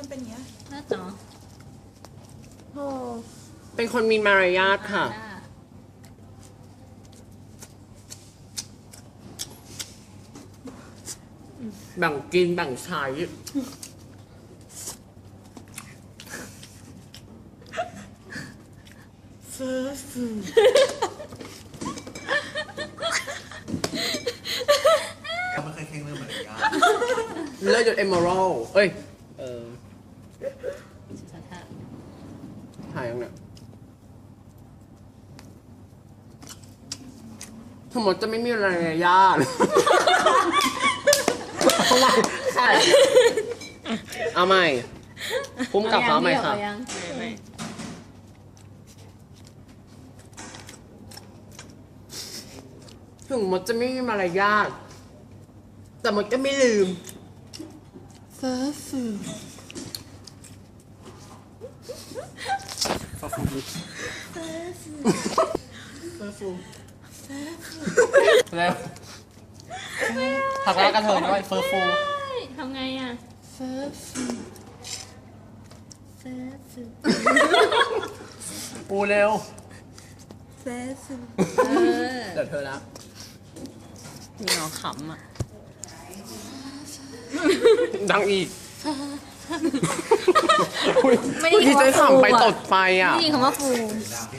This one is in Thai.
มันเป็นอย่างเงี้ยน่าจ๋อโอ้เป็นคนมีมารยาทค่ะ หน้าแบ่งกินแบ่งใช้เฟิร์สฟูเขาไม่เคยแข่งเรื่องมารยาทเลิศยศเอมเมอรัลเอ้ย เออ สถาน ถ่ายยังเนี่ยสมมติจะไม่มีอะไรญาติเอาใหม่ใช่เอาใหม่พุ่มกับเขาใหม่ค่ะ ไม่ถึงมดจะไม่มีมารยาทแต่มดก็ไม่ลืม เฟิร์สฟู ฟาฟูฟาฟูแล้วผักแรกกระเทยด้วยเฟอร์ฟูทำไงอะ เฟิร์ฟูเฟสปูเร็ว เฟิร์ฟูเดี๋ยวเธอแล้วมีน้องขำอะ ดังอีก ไม่ได้ที่คำว่าจะฟูขำไปอะตดไฟอะ ไม่ได้คำว่าฟูดังที่